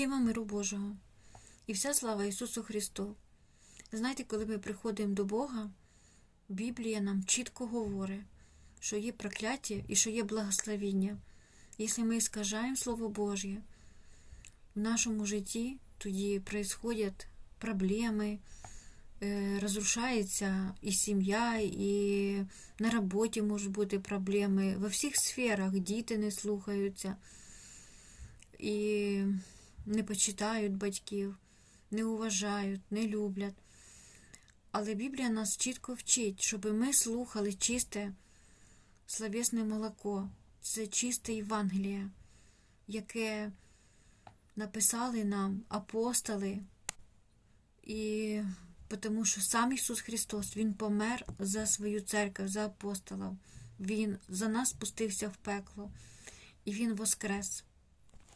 Вам миру Божого і вся слава Ісусу Христу. Знаєте, коли ми приходимо до Бога, Біблія нам чітко говорить, що є прокляття і що є благословіння. Якщо ми скажаємо Слово Божє в нашому житті, тоді происходять проблеми, е, розрушається і сім'я, і на роботі можуть бути проблеми. Во всіх сферах діти не слухаються і не почитають батьків, не уважають, не люблять. Але Біблія нас чітко вчить, щоб ми слухали чисте словесне молоко, це чисте Євангеліє, яке написали нам апостоли. І тому що сам Ісус Христос, Він помер за свою церкву, за апостолів. Він за нас спустився в пекло, і Він воскрес.